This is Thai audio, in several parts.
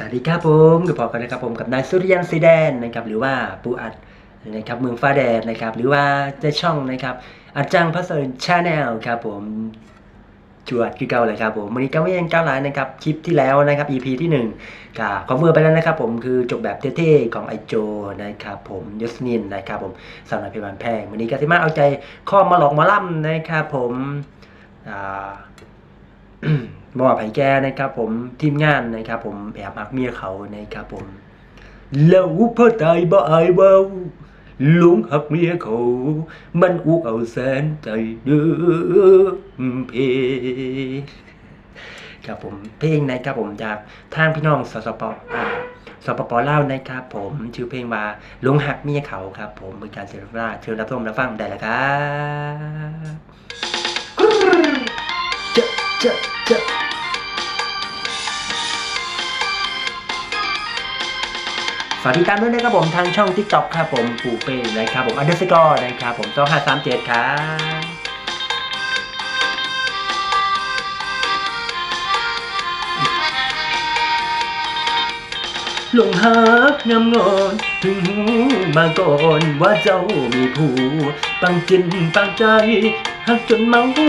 สวัสดีครับผมกับพอกันนะครับผมกับนายสุริยันสีแดนนะครับหรือว่าปูอัดนะครับเมืองฟ้าแดดนะครับหรือว่าเจะช่องนะครับอาจังพัสดุชาแนลครับผมจวดคือเก่าเลยครับผมวันนี้ก็ไม่ยังก้าวหลายนะครับคลิปที่แล้วนะครับ EP ที่1กับคอมเมอร์ไปแล้วนะครับผมคือจบแบบเท่ๆของไอโจนะครับผมยศนินนะครับผมสาวน้อยเพชรบานแพงวันนี้ก็ที่มาเอาใจข้อมาหลอกมาล่ำนะครับผมอ่า มอบให้แกนะครับผมทีมงานนะครับผมแอบมักเมียเขานะครับผมแล้วพ่อตายบ่อายเบาลุงหักเมียเขา มันอุกเอาแสนใจเด้อเพครับผมเพลงนะครับผมจากทางพี่น้องสสปอ่าสปปเล่านะครับผมชื่อเพลงว่าลุงหักเมียเขาครับ ผมเป็นการเสียงราเชิญรับชมรับฟังได้แล้วครับเจะากติดตามด้วยนะครับผมทางช่อง TikTok ครับผมปูเป้นะครับผมอันเดอร์สกอร์นะครับผม2537ครับลงหักงามงอนถึงหูมาก่อนว่าเจ้ามีผู้ปังจินปังใจหักจนเมาหั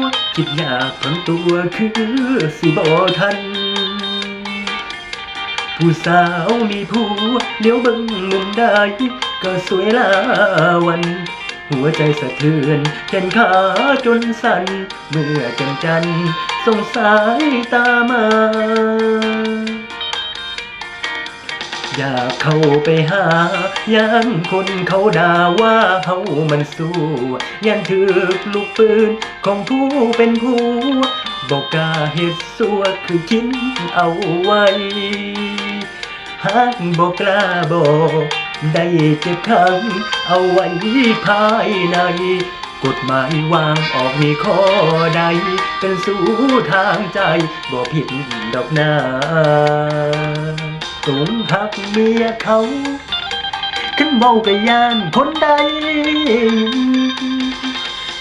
วคิดอยากทนตัวคือสิบ่ทัน ผู้สาวมีผัวเลี้ยวเบิ่งมุมใดก็สวยลาวัน หัวใจสะเทือนแขนขาจนสั่น เมื่อจังจันส่งสายตามา อยากเข้าไปหายันคนเขาด่าว่าเฮามันสู้ยันถือลูกปืนของผู้เป็นผู้ บอกกาเฮ็ดสัวคือคิดเอาไว้หากบอกกล้าบอกได้เก็บขังเอาไว้ภายใน กฎหมายวางออกมีข้อใด เป็นสู่ทางใจบ่ผิดดอกนาตุงหักเมียเขาขันเบากะยานคนใด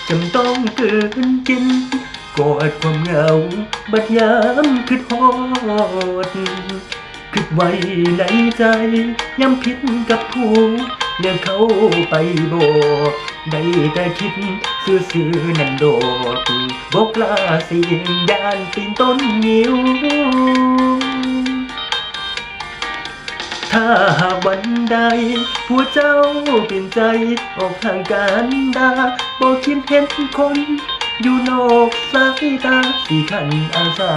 จำต้องเกินกิน กอดความเหงาบัดยามคิดฮอดคิดไว้ในใจย้ำผิดกับผู้เนี่ยเขาไปโบได้แต่คิดซื่อๆนั่นโดดบอกลาเสียงยานปีนต้นงิ้วถ้าหากวันใดผู้เจ้าเปลี่ยนใจออกทางการดาบอกคิดเห็นคน อยู่นอกสายตาสี่ขันอาสา